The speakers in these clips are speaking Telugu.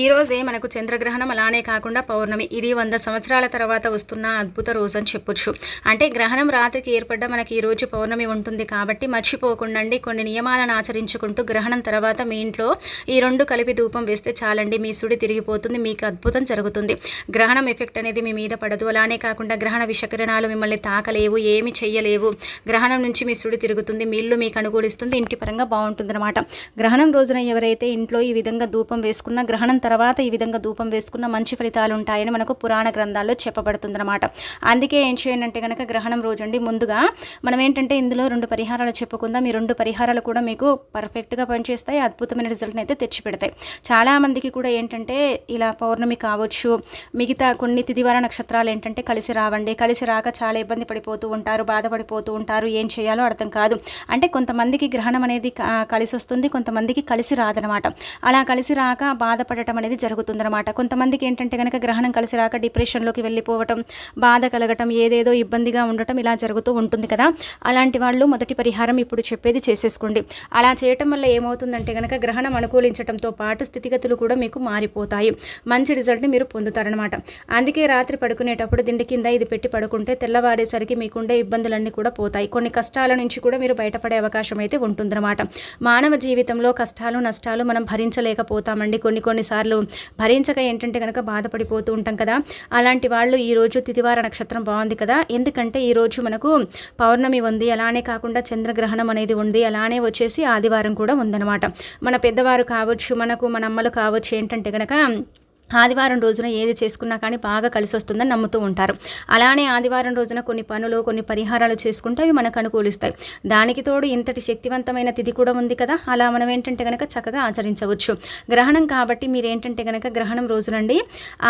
ఈ రోజే మనకు చంద్రగ్రహణం అలానే కాకుండా పౌర్ణమి. ఇది వంద సంవత్సరాల తర్వాత వస్తున్న అద్భుత రోజు అని చెప్పొచ్చు. అంటే గ్రహణం రాత్రికి ఏర్పడ్డ మనకి ఈ రోజు పౌర్ణమి ఉంటుంది కాబట్టి మర్చిపోకుండా కొన్ని నియమాలను ఆచరించుకుంటూ గ్రహణం తర్వాత మీ ఇంట్లో ఈ రెండు కలిపి ధూపం వేస్తే చాలండి. మీ సుడి తిరిగిపోతుంది మీకు అద్భుతం జరుగుతుంది. గ్రహణం ఎఫెక్ట్ అనేది మీ మీద పడదు. అలానే కాకుండా గ్రహణ విషకిరణాలు మిమ్మల్ని తాకలేవు ఏమి చెయ్యలేవు. గ్రహణం నుంచి మీ సుడి తిరుగుతుంది మీ ఇల్లు మీకు అనుకూలిస్తుంది ఇంటి పరంగా బాగుంటుంది గ్రహణం రోజున ఎవరైతే ఇంట్లో ఈ విధంగా ధూపం వేసుకున్న గ్రహణం తర్వాత ఈ విధంగా ధూపం వేసుకున్న మంచి ఫలితాలు ఉంటాయని మనకు పురాణ గ్రంథాల్లో చెప్పబడుతుందన్నమాట. అందుకే ఏం చేయండి అంటే కనుక గ్రహణం రోజండి. ముందుగా మనం ఏంటంటే ఇందులో రెండు పరిహారాలు చెప్పుకుందాం. ఈ రెండు పరిహారాలు కూడా మీకు పర్ఫెక్ట్గా పనిచేస్తాయి. అద్భుతమైన రిజల్ట్ని అయితే తెచ్చిపెడతాయి చాలామందికి కూడా ఏంటంటే ఇలా పౌర్ణమి కావచ్చు మిగతా కొన్ని తిదివార నక్షత్రాలు ఏంటంటే కలిసి రావండి. కలిసి రాక చాలా ఇబ్బంది పడిపోతూ ఉంటారు బాధపడిపోతూ ఉంటారు. ఏం చేయాలో అర్థం కాదు. అంటే కొంతమందికి గ్రహణం అనేది కలిసి వస్తుంది కొంతమందికి కలిసి రాదనమాట అలా కలిసి రాక బాధపడటం అనేది జరుగుతుందన్నమాట. కొంతమందికి ఏంటంటే కనుక గ్రహణం కలిసి రాక డిప్రెషన్లోకి వెళ్ళిపోవటం బాధ కలగటం ఏదేదో ఇబ్బందిగా ఉండటం ఇలా జరుగుతూ ఉంటుంది కదా. అలాంటి వాళ్ళు మొదటి పరిహారం ఇప్పుడు చెప్పేది చేసేసుకోండి. అలా చేయటం వల్ల ఏమవుతుందంటే కనుక గ్రహణం అనుకూలించడంతో పాటు స్థితిగతులు కూడా మీకు మారిపోతాయి. మంచి రిజల్ట్ని మీరు పొందుతారనమాట అందుకే రాత్రి పడుకునేటప్పుడు దిండి కింద ఇది పెట్టి పడుకుంటే తెల్లవారేసరికి మీకుండే ఇబ్బందులన్నీ కూడా పోతాయి. కొన్ని కష్టాల నుంచి కూడా మీరు బయటపడే అవకాశం అయితే ఉంటుందన్నమాట. మానవ జీవితంలో కష్టాలు నష్టాలు మనం భరించలేకపోతామండి. కొన్ని కొన్నిసార్లు కొన్నిసార్లు భరించక ఏంటంటే కనుక బాధపడిపోతూ ఉంటాం కదా. అలాంటి వాళ్ళు ఈరోజు తిదివార నక్షత్రం బాగుంది కదా. ఎందుకంటే ఈరోజు మనకు పౌర్ణమి ఉంది. అలానే కాకుండా చంద్రగ్రహణం అనేది ఉంది. అలానే వచ్చేసి ఆదివారం కూడా ఉందన్నమాట. మన పెద్దవారు కావచ్చు మనకు మన అమ్మలు కావచ్చు ఏంటంటే కనుక ఆదివారం రోజున ఏది చేసుకున్నా కానీ బాగా కలిసి వస్తుందని నమ్ముతూ ఉంటారు. అలానే ఆదివారం రోజున కొన్ని పనులు కొన్ని పరిహారాలు చేసుకుంటే అవి మనకు అనుకూలిస్తాయి. దానికి తోడు ఇంతటి శక్తివంతమైన తిథి కూడా ఉంది కదా. అలా మనం ఏంటంటే కనుక చక్కగా ఆచరించవచ్చు. గ్రహణం కాబట్టి మీరు ఏంటంటే కనుక గ్రహణం రోజునండి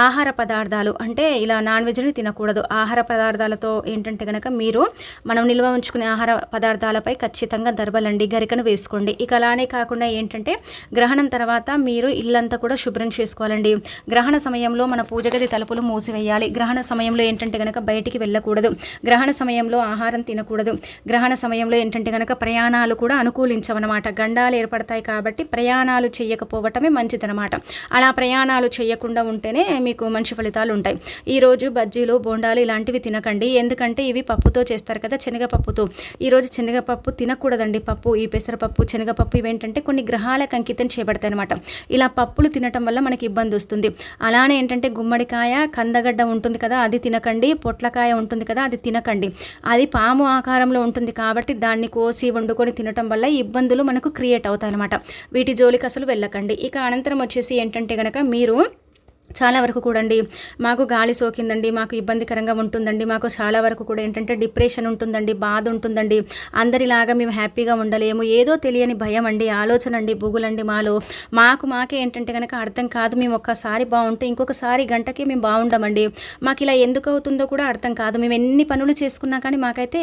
ఆహార పదార్థాలు అంటే ఇలా నాన్ వెజ్ని తినకూడదు. ఆహార పదార్థాలతో ఏంటంటే కనుక మీరు మనం నిల్వ ఉంచుకునే ఆహార పదార్థాలపై ఖచ్చితంగా దర్బలండి గరికను వేసుకోండి. ఇక అలానే కాకుండా ఏంటంటే గ్రహణం తర్వాత మీరు ఇల్లంతా కూడా శుభ్రం చేసుకోవాలండి. గ్రహణ సమయంలో మన పూజగది తలుపులు మూసివేయాలి. గ్రహణ సమయంలో ఏంటంటే కనుక బయటికి వెళ్ళకూడదు. గ్రహణ సమయంలో ఆహారం తినకూడదు. గ్రహణ సమయంలో ఏంటంటే కనుక ప్రయాణాలు కూడా అనుకూలించవన్నమాట. గండాలు ఏర్పడతాయి కాబట్టి ప్రయాణాలు చేయకపోవటమే మంచిదనమాట అలా ప్రయాణాలు చేయకుండా ఉంటేనే మీకు మంచి ఫలితాలు ఉంటాయి. ఈరోజు బజ్జీలు బోండాలు ఇలాంటివి తినకండి. ఎందుకంటే ఇవి పప్పుతో చేస్తారు కదా శనగపప్పుతో. ఈరోజు శనగపప్పు తినకూడదండి పప్పు. ఈ పెసరపప్పు శనగపప్పు ఇవేంటంటే కొన్ని గ్రహాలకు అంకితం చేయబడతాయి అనమాట ఇలా పప్పులు తినటం వల్ల మనకి ఇబ్బంది వస్తుంది. అలానే ఏంటంటే గుమ్మడికాయ కందగడ్డ ఉంటుంది కదా అది తినకండి. పొట్లకాయ ఉంటుంది కదా అది తినకండి. అది పాము ఆకారంలో ఉంటుంది కాబట్టి దాన్ని కోసి వండుకొని తినటం వల్ల ఇబ్బందులు మనకు క్రియేట్ అవుతాయి అనమాట వీటి జోలికి అసలు వెళ్ళకండి. ఇక అనంతరం వచ్చేసి ఏంటంటే కనుక మీరు చాలా వరకు కూడండి మాకు గాలి సోకిందండి మాకు ఇబ్బందికరంగా ఉంటుందండి. మాకు చాలా వరకు కూడా ఏంటంటే డిప్రెషన్ ఉంటుందండి బాధ ఉంటుందండి. అందరిలాగా మేము హ్యాపీగా ఉండలేము. ఏదో తెలియని భయం అండి ఆలోచన అండి బుగులండి మాలో. మాకు మాకే ఏంటంటే కనుక అర్థం కాదు మేము ఒక్కసారి బాగుంటే ఇంకొకసారి గంటకి మేము బాగుండమండి మాకు ఇలా ఎందుకు అవుతుందో కూడా అర్థం కాదు. మేము ఎన్ని పనులు చేసుకున్నా కానీ మాకైతే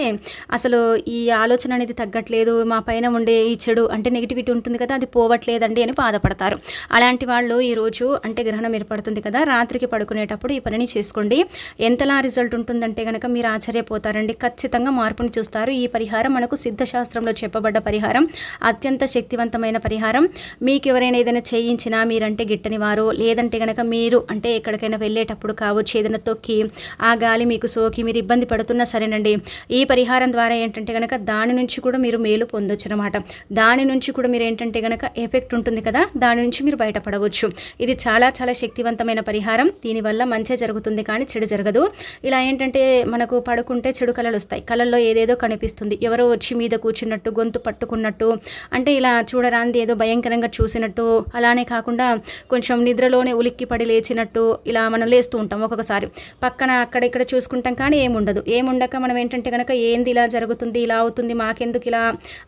అసలు ఈ ఆలోచన అనేది తగ్గట్లేదు. మా పైన ఉండే ఈ చెడు అంటే నెగిటివిటీ ఉంటుంది కదా అది పోవట్లేదండి అని బాధపడతారు. అలాంటి వాళ్ళు ఈరోజు అంటే గ్రహణం ఏర్పడుతుంది ఉంటుంది కదా? రాత్రికి పడుకునేటప్పుడు ఈ పనిని చేసుకోండి. ఎంతలా రిజల్ట్ ఉంటుందంటే కనుక మీరు ఆశ్చర్యపోతారండి. ఖచ్చితంగా మార్పుని చూస్తారు. ఈ పరిహారం మనకు సిద్ధశాస్త్రంలో చెప్పబడ్డ పరిహారం. అత్యంత శక్తివంతమైన పరిహారం. మీకు ఎవరైనా ఏదైనా చేయించినా మీరంటే గిట్టని వారు. లేదంటే కనుక మీరు అంటే ఎక్కడికైనా వెళ్ళేటప్పుడు కావచ్చు ఏదైనా తొక్కి ఆ గాలి మీకు సోకి మీరు ఇబ్బంది పడుతున్నా సరేనండి. ఈ పరిహారం ద్వారా ఏంటంటే కనుక దాని నుంచి కూడా మీరు మేలు పొందొచ్చు అనమాట దాని నుంచి కూడా మీరు ఏంటంటే కనుక ఎఫెక్ట్ ఉంటుంది కదా? దాని నుంచి మీరు బయటపడవచ్చు. ఇది చాలా చాలా శక్తివంతమైన అద్భుతమైన పరిహారం. దీనివల్ల మంచి జరుగుతుంది కానీ చెడు జరగదు. ఇలా ఏంటంటే మనకు పడుకుంటే చెడు కళలు వస్తాయి. కళల్లో ఏదేదో కనిపిస్తుంది. ఎవరో వచ్చి మీద కూర్చున్నట్టు గొంతు పట్టుకున్నట్టు అంటే ఇలా చూడరాంది ఏదో భయంకరంగా చూసినట్టు అలానే కాకుండా కొంచెం నిద్రలోనే ఉలిక్కి పడి లేచినట్టు ఇలా మనం లేస్తూ ఉంటాం ఒక్కొక్కసారి. పక్కన అక్కడ ఇక్కడ చూసుకుంటాం కానీ ఏముండదు. ఏముండక మనం ఏంటంటే కనుక ఏంది ఇలా జరుగుతుంది ఇలా అవుతుంది మాకెందుకు ఇలా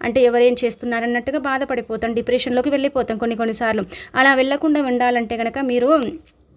అంటే ఎవరేం చేస్తున్నారన్నట్టుగా బాధపడిపోతాం. డిప్రెషన్లోకి వెళ్ళిపోతాం కొన్ని కొన్నిసార్లు అలా వెళ్ళకుండా ఉండాలంటే కనుక మీరు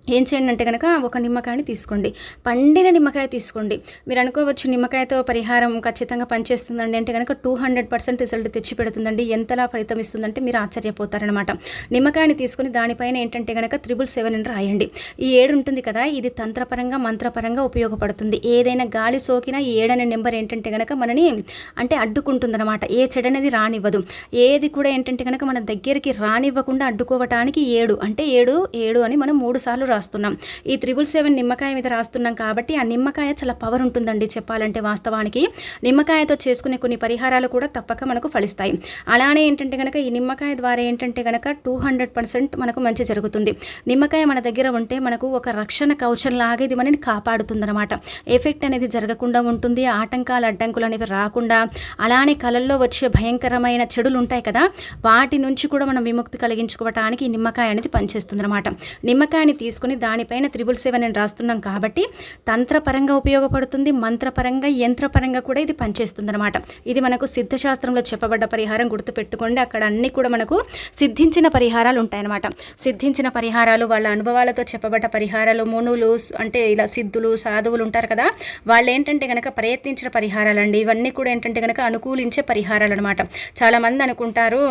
ఏం చేయండి అంటే కనుక ఒక నిమ్మకాయని తీసుకోండి. పండిన నిమ్మకాయ తీసుకోండి. మీరు అనుకోవచ్చు నిమ్మకాయతో పరిహారం ఖచ్చితంగా పనిచేస్తుందండి అంటే కనుక టూ హండ్రెడ్ పర్సెంట్ రిజల్ట్ తెచ్చి పెడుతుందండి ఎంతలా ఫలితం ఇస్తుందంటే మీరు ఆశ్చర్యపోతారనమాట నిమ్మకాయని తీసుకుని దానిపైన ఏంటంటే కనుక త్రిబుల్ సెవెన్ అని రాయండి. ఈ ఏడు ఉంటుంది కదా ఇది తంత్రపరంగా మంత్రపరంగా ఉపయోగపడుతుంది. ఏదైనా గాలి సోకినా ఈ ఏడనే నెంబర్ ఏంటంటే కనుక మనని అంటే అడ్డుకుంటుందన్నమాట. ఏ చెడనేది రానివ్వదు. ఏది కూడా ఏంటంటే కనుక మన దగ్గరికి రానివ్వకుండా అడ్డుకోవటానికి ఏడు. అంటే ఏడు ఏడు అని మనం మూడు సార్లు రాస్తున్నాం. ఈ త్రిబుల్ సెవెన్ నిమ్మకాయ మీద రాస్తున్నాం కాబట్టి ఆ నిమ్మకాయ చాలా పవర్ ఉంటుందండి చెప్పాలంటే వాస్తవానికి. నిమ్మకాయతో చేసుకునే కొన్ని పరిహారాలు కూడా తప్పక మనకు ఫలిస్తాయి. అలానే ఏంటంటే కనుక ఈ నిమ్మకాయ ద్వారా ఏంటంటే కనుక టూ హండ్రెడ్ పర్సెంట్ మనకు మంచి జరుగుతుంది. నిమ్మకాయ మన దగ్గర ఉంటే మనకు ఒక రక్షణ కవచం లాగా ఇది మనని కాపాడుతుందన్నమాట. ఎఫెక్ట్ అనేది జరగకుండా ఉంటుంది ఆటంకాలు అడ్డంకులు అనేవి రాకుండా అలానే కళల్లో వచ్చే భయంకరమైన చెడులు ఉంటాయి కదా వాటి నుంచి కూడా మనం విముక్తి కలిగించుకోవటానికి నిమ్మకాయ అనేది పనిచేస్తుంది అనమాట నిమ్మకాయని తీసుకుని దానిపైన త్రిబుల్ సెవెన్ అని రాస్తున్నాం కాబట్టి తంత్రపరంగా ఉపయోగపడుతుంది మంత్రపరంగా యంత్రపరంగా కూడా ఇది పనిచేస్తుంది అనమాట ఇది మనకు సిద్ధశాస్త్రంలో చెప్పబడ్డ పరిహారం గుర్తుపెట్టుకోండి. అక్కడ అన్ని కూడా మనకు సిద్ధించిన పరిహారాలు ఉంటాయన్నమాట. సిద్ధించిన పరిహారాలు వాళ్ళ అనుభవాలతో చెప్పబడ్డ పరిహారాలు మునులు అంటే ఇలా సిద్ధులు సాధువులు ఉంటారు కదా వాళ్ళు ఏంటంటే కనుక ప్రయత్నించిన పరిహారాలండి. ఇవన్నీ కూడా ఏంటంటే కనుక అనుకూలించే పరిహారాలు అనమాట చాలామంది అనుకుంటారు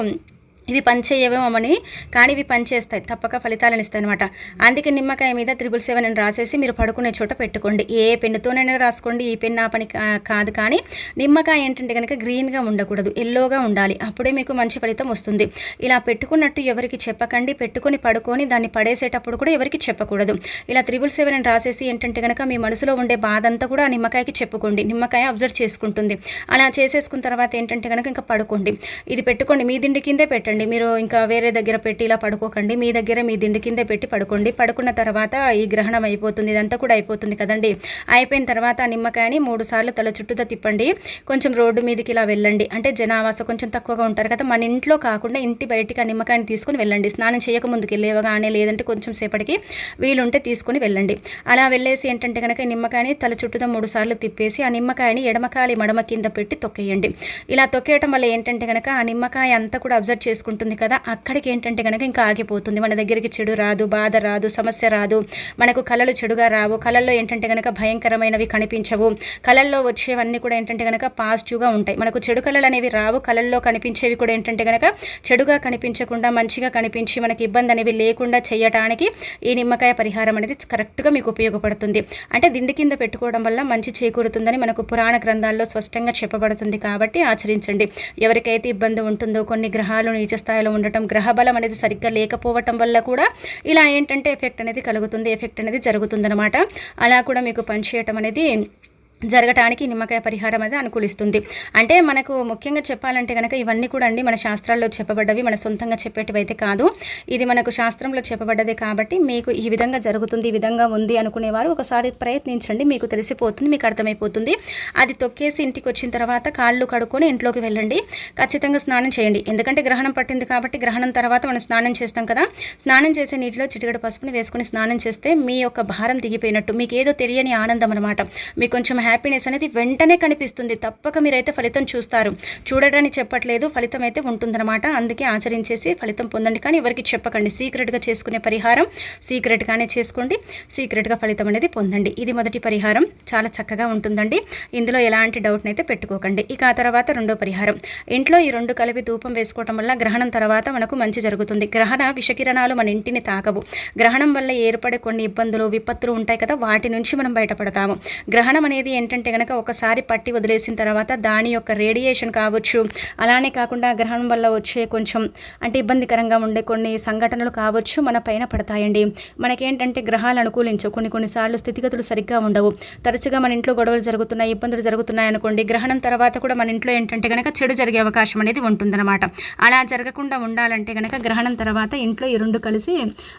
ఇవి పనిచేయవేమోమని కానీ ఇవి పనిచేస్తాయి. తప్పక ఫలితాలను ఇస్తాయి అనమాట అందుకే నిమ్మకాయ మీద త్రిబుల్ సెవెన్ అని రాసేసి మీరు పడుకునే చోట పెట్టుకోండి. ఏ పెన్నుతోనైనా రాసుకోండి ఈ పెన్ ఆ పని కాదు కానీ నిమ్మకాయ ఏంటంటే కనుక గ్రీన్గా ఉండకూడదు ఎల్లోగా ఉండాలి. అప్పుడే మీకు మంచి ఫలితం వస్తుంది. ఇలా పెట్టుకున్నట్టు ఎవరికి చెప్పకండి పెట్టుకొని పడుకొని దాన్ని పడేసేటప్పుడు కూడా ఎవరికి చెప్పకూడదు. ఇలా త్రిబుల్ సెవెన్ అని రాసేసి ఏంటంటే కనుక మీ మనసులో ఉండే బాధ అంతా కూడా ఆ నిమ్మకాయకి చెప్పుకోండి. నిమ్మకాయ అబ్జర్వ్ చేసుకుంటుంది. అలా చేసేసుకున్న తర్వాత ఏంటంటే కనుక ఇంకా పడుకోండి. ఇది పెట్టుకోండి. మీ దిండి కిందే పెట్టండి. పెట్టండి మీరు ఇంకా వేరే దగ్గర పెట్టి ఇలా పడుకోకండి. మీ దగ్గర మీ దిండు కింద పెట్టి పడుకోండి. పడుకున్న తర్వాత ఈ గ్రహణం అయిపోతుంది. ఇదంతా కూడా అయిపోతుంది కదండి. అయిపోయిన తర్వాత ఆ నిమ్మకాయని మూడు సార్లు తల చుట్టూతో తిప్పండి. కొంచెం రోడ్డు మీదకి ఇలా వెళ్ళండి. అంటే జనావాస కొంచెం తక్కువగా ఉంటారు కదా. మన ఇంట్లో కాకుండా ఇంటి బయటికి ఆ నిమ్మకాయని తీసుకుని వెళ్ళండి. స్నానం చేయక ముందుకి లేవగానే లేదంటే కొంచెం సేపటికి వీలుంటే తీసుకుని వెళ్ళండి. అలా వెళ్ళేసి ఏంటంటే కనుక నిమ్మకాయని తల చుట్టూతో మూడు సార్లు తిప్పేసి ఆ నిమ్మకాయని ఎడమకాలి మడమ కింద పెట్టి తొక్కేయండి. ఇలా తొక్కేయటం వల్ల ఏంటంటే కనుక ఆ నిమ్మకాయ అంతా కూడా అబ్జర్వ్ చేసుకుని చేసుకుంటుంది కదా అక్కడికి ఏంటంటే కనుక ఇంకా ఆగిపోతుంది. మన దగ్గరికి చెడు రాదు బాధ రాదు సమస్య రాదు. మనకు కళలు చెడుగా రావు. కళల్లో ఏంటంటే కనుక భయంకరమైనవి కనిపించవు. కళల్లో వచ్చేవన్నీ కూడా ఏంటంటే కనుక పాజిటివ్గా ఉంటాయి. మనకు చెడు కళలు అనేవి రావు. కళల్లో కనిపించేవి కూడా ఏంటంటే కనుక చెడుగా కనిపించకుండా మంచిగా కనిపించి మనకి ఇబ్బంది అనేవి లేకుండా చేయటానికి ఈ నిమ్మకాయ పరిహారం అనేది కరెక్ట్గా మీకు ఉపయోగపడుతుంది. అంటే దిండి కింద పెట్టుకోవడం వల్ల మంచి చేకూరుతుందని మనకు పురాణ గ్రంథాల్లో స్పష్టంగా చెప్పబడుతుంది కాబట్టి ఆచరించండి. ఎవరికైతే ఇబ్బంది ఉంటుందో కొన్ని గ్రహాలు నీచ స్థాయిలో ఉండటం గ్రహబలం అనేది సరిగ్గా లేకపోవటం వల్ల కూడా ఇలా ఏంటంటే ఎఫెక్ట్ అనేది కలుగుతుంది ఎఫెక్ట్ అనేది జరుగుతుందనమాట అలా కూడా మీకు పనిచేయటం అనేది జరగటానికి నిమ్మకాయ పరిహారం అనేది అనుకూలిస్తుంది. అంటే మనకు ముఖ్యంగా చెప్పాలంటే కనుక ఇవన్నీ కూడా అండి మన శాస్త్రాల్లో చెప్పబడ్డవి మన సొంతంగా చెప్పేటివైతే కాదు. ఇది మనకు శాస్త్రంలో చెప్పబడ్డదే కాబట్టి మీకు ఈ విధంగా జరుగుతుంది ఈ విధంగా ఉంది అనుకునేవారు ఒకసారి ప్రయత్నించండి మీకు తెలిసిపోతుంది మీకు అర్థమైపోతుంది. అది తొక్కేసి ఇంటికి వచ్చిన తర్వాత కాళ్ళు కడుక్కొని ఇంట్లోకి వెళ్ళండి. ఖచ్చితంగా స్నానం చేయండి. ఎందుకంటే గ్రహణం పట్టింది కాబట్టి గ్రహణం తర్వాత మనం స్నానం చేస్తాం కదా. స్నానం చేసే నీటిలో చిటికడ పసుపుని వేసుకుని స్నానం చేస్తే మీ యొక్క భారం దిగిపోయినట్టు మీకు ఏదో తెలియని ఆనందం అనమాట మీకు కొంచెం హ్యాపీనెస్ అనేది వెంటనే కనిపిస్తుంది. తప్పక మీరైతే ఫలితం చూస్తారు. చూడడానికి చెప్పట్లేదు. ఫలితం అయితే ఉంటుందన్నమాట. అందుకే ఆచరించేసి ఫలితం పొందండి. కానీ ఎవరికి చెప్పకండి. సీక్రెట్గా చేసుకునే పరిహారం సీక్రెట్గానే చేసుకోండి. సీక్రెట్గా ఫలితం అనేది పొందండి. ఇది మొదటి పరిహారం. చాలా చక్కగా ఉంటుందండి. ఇందులో ఎలాంటి డౌట్ని అయితే పెట్టుకోకండి. ఇక ఆ తర్వాత రెండో పరిహారం. ఇంట్లో ఈ రెండు కలిపి ధూపం వేసుకోవటం వల్ల గ్రహణం తర్వాత మనకు మంచి జరుగుతుంది. గ్రహణ విషకిరణాలు మన ఇంటిని తాకవు. గ్రహణం వల్ల ఏర్పడే కొన్ని ఇబ్బందులు విపత్తులు ఉంటాయి కదా వాటి నుంచి మనం బయటపడతాము. గ్రహణం అనేది ఏంటంటే కనుక ఒకసారి పట్టి వదిలేసిన తర్వాత దాని యొక్క రేడియేషన్ కావచ్చు అలానే కాకుండా గ్రహణం వల్ల వచ్చే కొంచెం అంటే ఇబ్బందికరంగా ఉండే కొన్ని సంఘటనలు కావచ్చు మన పైన పడతాయండి. మనకేంటంటే గ్రహాలు అనుకూలించవు. కొన్ని కొన్నిసార్లు స్థితిగతులు సరిగ్గా ఉండవు. తరచుగా మన ఇంట్లో గొడవలు జరుగుతున్నాయి ఇబ్బందులు జరుగుతున్నాయి అనుకోండి. గ్రహణం తర్వాత కూడా మన ఇంట్లో ఏంటంటే కనుక చెడు జరిగే అవకాశం అనేది ఉంటుందన్నమాట. అలా జరగకుండా ఉండాలంటే కనుక గ్రహణం తర్వాత ఇంట్లో ఈ రెండు కలిసి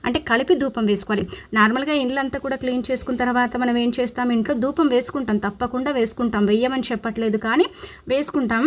అంటే కలిపి ధూపం వేసుకోవాలి. నార్మల్గా ఇండ్లంతా కూడా క్లీన్ చేసుకున్న తర్వాత మనం ఏం చేస్తాం? ఇంట్లో ధూపం వేసుకుంటాం తప్పకుండా వేసుకుంటాం. వెయ్యమని చెప్పట్లేదు కానీ వేసుకుంటాం.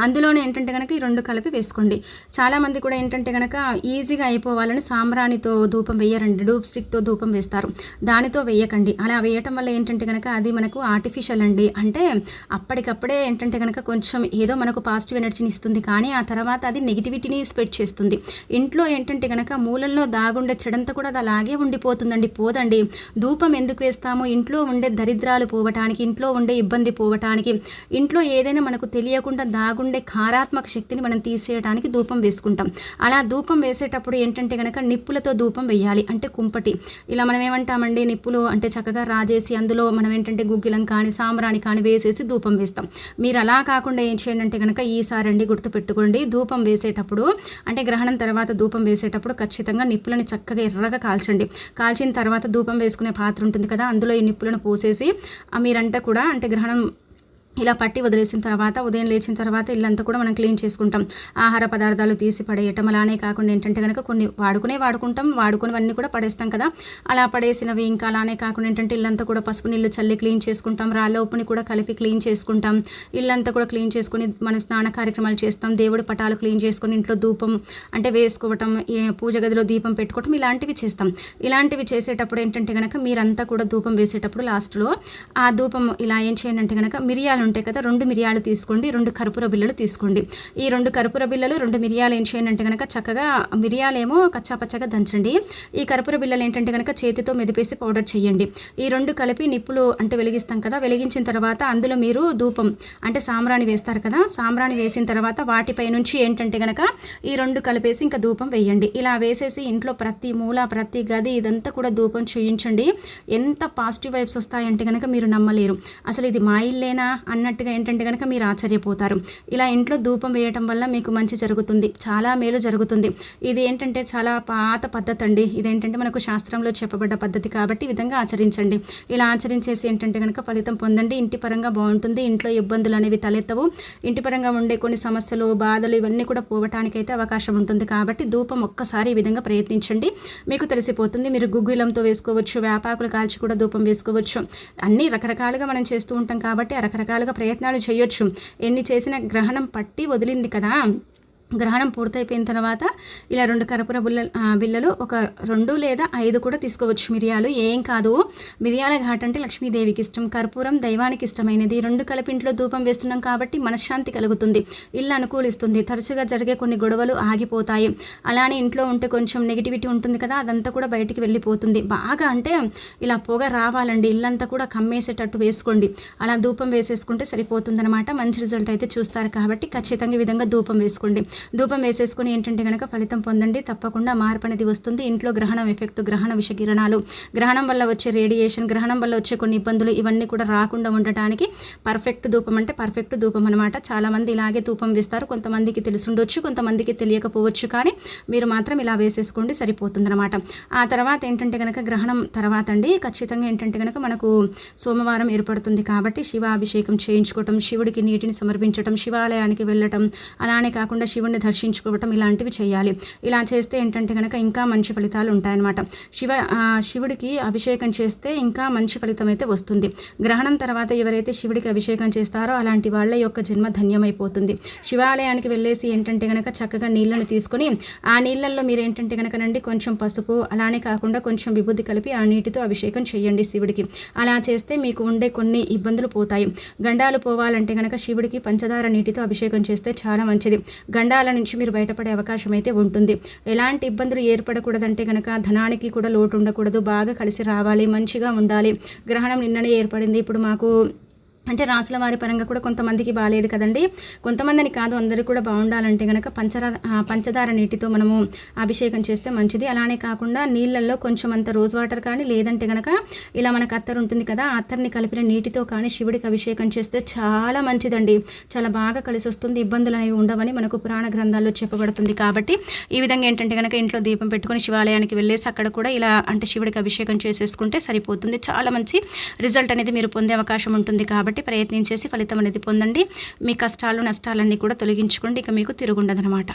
అందులోనే ఏంటంటే కనుక ఈ రెండు కలిపి వేసుకోండి. చాలామంది కూడా ఏంటంటే కనుక ఈజీగా అయిపోవాలని సాంబ్రాణితో ధూపం వేయరండి. డూప్ స్టిక్తో ధూపం వేస్తారు. దానితో వేయకండి. అలా వేయటం వల్ల ఏంటంటే కనుక అది మనకు ఆర్టిఫిషియల్ అండి. అంటే అప్పటికప్పుడే ఏంటంటే కనుక కొంచెం ఏదో మనకు పాజిటివ్ ఎనర్జీని ఇస్తుంది. కానీ ఆ తర్వాత అది నెగిటివిటీని స్ప్రెడ్ చేస్తుంది. ఇంట్లో ఏంటంటే కనుక మూలల్లో దాగుండే చెడంతా కూడా అది అలాగే ఉండిపోతుందండి. పోదండి. ధూపం ఎందుకు వేస్తాము? ఇంట్లో ఉండే దరిద్రాలు పోవటానికి ఇంట్లో ఉండే ఇబ్బంది పోవటానికి ఇంట్లో ఏదైనా మనకు తెలియకుండా దాగు ఉండే కారాత్మక శక్తిని మనం తీసేయడానికి ధూపం వేసుకుంటాం. అలా ధూపం వేసేటప్పుడు ఏంటంటే కనుక నిప్పులతో ధూపం వేయాలి. అంటే కుంపటి. ఇలా మనం ఏమంటామండి? నిప్పులు అంటే చక్కగా రాజేసి అందులో మనం ఏంటంటే గుగ్గిలం కానీ సాంబ్రాణి కానీ వేసేసి ధూపం వేస్తాం. మీరు అలా కాకుండా ఏం చేయండి అంటే కనుక ఈసారి అండి గుర్తుపెట్టుకోండి. ధూపం వేసేటప్పుడు అంటే గ్రహణం తర్వాత ధూపం వేసేటప్పుడు ఖచ్చితంగా నిప్పులను చక్కగా ఎర్రగా కాల్చండి. కాల్చిన తర్వాత ధూపం వేసుకునే పాత్ర ఉంటుంది కదా? అందులో ఈ నిప్పులను పోసేసి మీరంతా కూడా అంటే గ్రహణం ఇలా పట్టి వదిలేసిన తర్వాత ఉదయం లేచిన తర్వాత ఇల్లంతా కూడా మనం క్లీన్ చేసుకుంటాం. ఆహార పదార్థాలు తీసి పడేయటం అలానే కాకుండా ఏంటంటే కనుక కొన్ని వాడుకునే వాడుకుంటాం. వాడుకునేవన్నీ కూడా పడేస్తాం కదా. అలా పడేసినవి ఇంకా అలానే కాకుండా ఏంటంటే ఇల్లంతా కూడా పసుపు నీళ్ళు చల్లి క్లీన్ చేసుకుంటాం. రాళ్ళ ఉప్పుని కూడా కలిపి క్లీన్ చేసుకుంటాం. ఇల్లంతా కూడా క్లీన్ చేసుకుని మన స్నాన కార్యక్రమాలు చేస్తాం. దేవుడి పటాలు క్లీన్ చేసుకుని ఇంట్లో ధూపం అంటే వేసుకోవటం పూజ గదిలో దీపం పెట్టుకోవటం ఇలాంటివి చేస్తాం. ఇలాంటివి చేసేటప్పుడు ఏంటంటే కనుక మీరంతా కూడా ధూపం వేసేటప్పుడు లాస్ట్లో ఆ ధూపం ఇలా ఏం చేయండి అంటే కనుక మిరియాలు ఉంటాయి కదా రెండు మిరియాలు తీసుకోండి రెండు కర్పూర బిల్లలు తీసుకోండి. ఈ రెండు కర్పూర బిల్లలు రెండు మిరియాలు ఏం చేయండి అంటే కనుక చక్కగా మిరియాలేమో కచ్చాపచ్చగా దంచండి. ఈ కర్పూర బిల్లలు ఏంటంటే కనుక చేతితో మెదిపేసి పౌడర్ చేయండి. ఈ రెండు కలిపి నిప్పులు అంటే వెలిగిస్తాం కదా వెలిగించిన తర్వాత అందులో మీరు ధూపం అంటే సాంబ్రాణి వేస్తారు కదా సాంబ్రాణి వేసిన తర్వాత వాటిపై నుంచి ఏంటంటే కనుక ఈ రెండు కలిపేసి ఇంకా ధూపం వేయండి. ఇలా వేసేసి ఇంట్లో ప్రతి మూల ప్రతి గది ఇదంతా కూడా ధూపం చూయించండి. ఎంత పాజిటివ్ వైబ్స్ వస్తాయంటే కనుక మీరు నమ్మలేరు. అసలు ఇది మా ఇల్లేనా అన్నట్టుగా ఏంటంటే కనుక మీరు ఆశ్చర్యపోతారు. ఇలా ఇంట్లో ధూపం వేయటం వల్ల మీకు మంచి జరుగుతుంది. చాలా మేలు జరుగుతుంది. ఇది ఏంటంటే చాలా పాత పద్ధతి అండి ఇదేంటంటే మనకు శాస్త్రంలో చెప్పబడ్డ పద్ధతి కాబట్టి ఈ విధంగా ఆచరించండి. ఇలా ఆచరించేసి ఏంటంటే కనుక ఫలితం పొందండి. ఇంటి పరంగా బాగుంటుంది. ఇంట్లో ఇబ్బందులు అనేవి తలెత్తవు. ఇంటి పరంగా ఉండే కొన్ని సమస్యలు బాధలు ఇవన్నీ కూడా పోవటానికైతే అవకాశం ఉంటుంది కాబట్టి ధూపం ఒక్కసారి ఈ విధంగా ప్రయత్నించండి. మీకు తెలిసిపోతుంది. మీరు గుగ్గిలంతో వేసుకోవచ్చు. వేపాకులు కాల్చి కూడా ధూపం వేసుకోవచ్చు. అన్నీ రకరకాలుగా మనం చేస్తూ ఉంటాం కాబట్టి ఆ రకరకాలుగా ప్రయత్నాలు చేయొచ్చు. ఎన్ని చేసిన గ్రహణం పట్టి వదిలింది కదా? గ్రహణం పూర్తయిపోయిన తర్వాత ఇలా రెండు కర్పూర బుల్ల బిల్లలు ఒక రెండు లేదా ఐదు కూడా తీసుకోవచ్చు మిరియాలు. ఏం కాదు. మిరియాల ఘాట్ అంటే లక్ష్మీదేవికి ఇష్టం. కర్పూరం దైవానికి ఇష్టమైనది. రెండు కలిపి ఇంట్లో ధూపం వేస్తున్నాం కాబట్టి మనశ్శాంతి కలుగుతుంది. ఇల్లు అనుకూలిస్తుంది. తరచుగా జరిగే కొన్ని గొడవలు ఆగిపోతాయి. అలానే ఇంట్లో ఉంటే కొంచెం నెగిటివిటీ ఉంటుంది కదా అదంతా కూడా బయటికి వెళ్ళిపోతుంది. బాగా అంటే ఇలా పొగ రావాలండి. ఇల్లంతా కూడా కమ్మేసేటట్టు వేసుకోండి. అలా ధూపం వేసేసుకుంటే సరిపోతుందనమాట మంచి రిజల్ట్ అయితే చూస్తారు కాబట్టి ఖచ్చితంగా ఈ విధంగా ధూపం వేసుకోండి. ధూపం వేసేసుకుని ఏంటంటే కనుక ఫలితం పొందండి. తప్పకుండా మార్పు అనేది వస్తుంది. ఇంట్లో గ్రహణం ఎఫెక్ట్ గ్రహణ విషకిరణాలు గ్రహణం వల్ల వచ్చే రేడియేషన్ గ్రహణం వల్ల వచ్చే కొన్ని ఇబ్బందులు ఇవన్నీ కూడా రాకుండా ఉండటానికి పర్ఫెక్ట్ ధూపం అంటే పర్ఫెక్ట్ ధూపం అనమాట చాలామంది ఇలాగే ధూపం వేస్తారు. కొంతమందికి తెలుసుండొచ్చు కొంతమందికి తెలియకపోవచ్చు కానీ మీరు మాత్రం ఇలా వేసేసుకోండి సరిపోతుందన్నమాట. ఆ తర్వాత ఏంటంటే కనుక గ్రహణం తర్వాత అండి. ఖచ్చితంగా ఏంటంటే కనుక మనకు సోమవారం ఏర్పడుతుంది కాబట్టి శివాభిషేకం చేయించుకోవటం శివుడికి నీటిని సమర్పించటం శివాలయానికి వెళ్ళటం అలానే కాకుండా శివుని శివుణ్ణి దర్శించుకోవటం ఇలాంటివి చేయాలి. ఇలా చేస్తే ఏంటంటే కనుక ఇంకా మంచి ఫలితాలు ఉంటాయన్నమాట. శివ శివుడికి అభిషేకం చేస్తే ఇంకా మంచి ఫలితం అయితే వస్తుంది. గ్రహణం తర్వాత ఎవరైతే శివుడికి అభిషేకం చేస్తారో అలాంటి వాళ్ళ యొక్క జన్మ ధన్యమైపోతుంది. శివాలయానికి వెళ్ళేసి ఏంటంటే కనుక చక్కగా నీళ్ళను తీసుకొని ఆ నీళ్ళల్లో మీరు ఏంటంటే కనుక నండి కొంచెం పసుపు అలానే కాకుండా కొంచెం విభూతి కలిపి ఆ నీటితో అభిషేకం చేయండి శివుడికి. అలా చేస్తే మీకు ఉండే కొన్ని ఇబ్బందులు పోతాయి. గండాలు పోవాలంటే కనుక శివుడికి పంచదార నీటితో అభిషేకం చేస్తే చాలా మంచిది. గండ కష్టాల నుంచి మీరు బయటపడే అవకాశం అయితే ఉంటుంది. ఎలాంటి ఇబ్బందులు ఏర్పడకూడదంటే కనుక ధనానికి కూడా లోటు ఉండకూడదు బాగా కలిసి రావాలి మంచిగా ఉండాలి. గ్రహణం నిన్ననే ఏర్పడింది. ఇప్పుడు మాకు అంటే రాసుల వారి పరంగా కూడా కొంతమందికి బాగాలేదు కదండి. కొంతమందిని కాదు అందరూ కూడా బాగుండాలంటే కనుక పంచర పంచదార నీటితో మనము అభిషేకం చేస్తే మంచిది. అలానే కాకుండా నీళ్ళల్లో కొంచెం అంత రోజ్ వాటర్ కానీ లేదంటే కనుక ఇలా మనకు అత్తరు ఉంటుంది కదా ఆ అత్తర్ని కలిపిన నీటితో కానీ శివుడికి అభిషేకం చేస్తే చాలా మంచిదండి. చాలా బాగా కలిసి వస్తుంది ఇబ్బందులు అనేవి ఉండవని మనకు పురాణ గ్రంథాల్లో చెప్పబడుతుంది కాబట్టి ఈ విధంగా ఏంటంటే కనుక ఇంట్లో దీపం పెట్టుకొని శివాలయానికి వెళ్ళేసి అక్కడ కూడా ఇలా అంటే శివుడికి అభిషేకం చేసేసుకుంటే సరిపోతుంది. చాలా మంచి రిజల్ట్ అనేది మీరు పొందే అవకాశం ఉంటుంది కాబట్టి కాబట్టి ప్రయత్నించేసి ఫలితం అనేది పొందండి. మీ కష్టాలు నష్టాలన్నీ కూడా తొలగించుకోండి. ఇక మీకు తిరుగుండదనమాట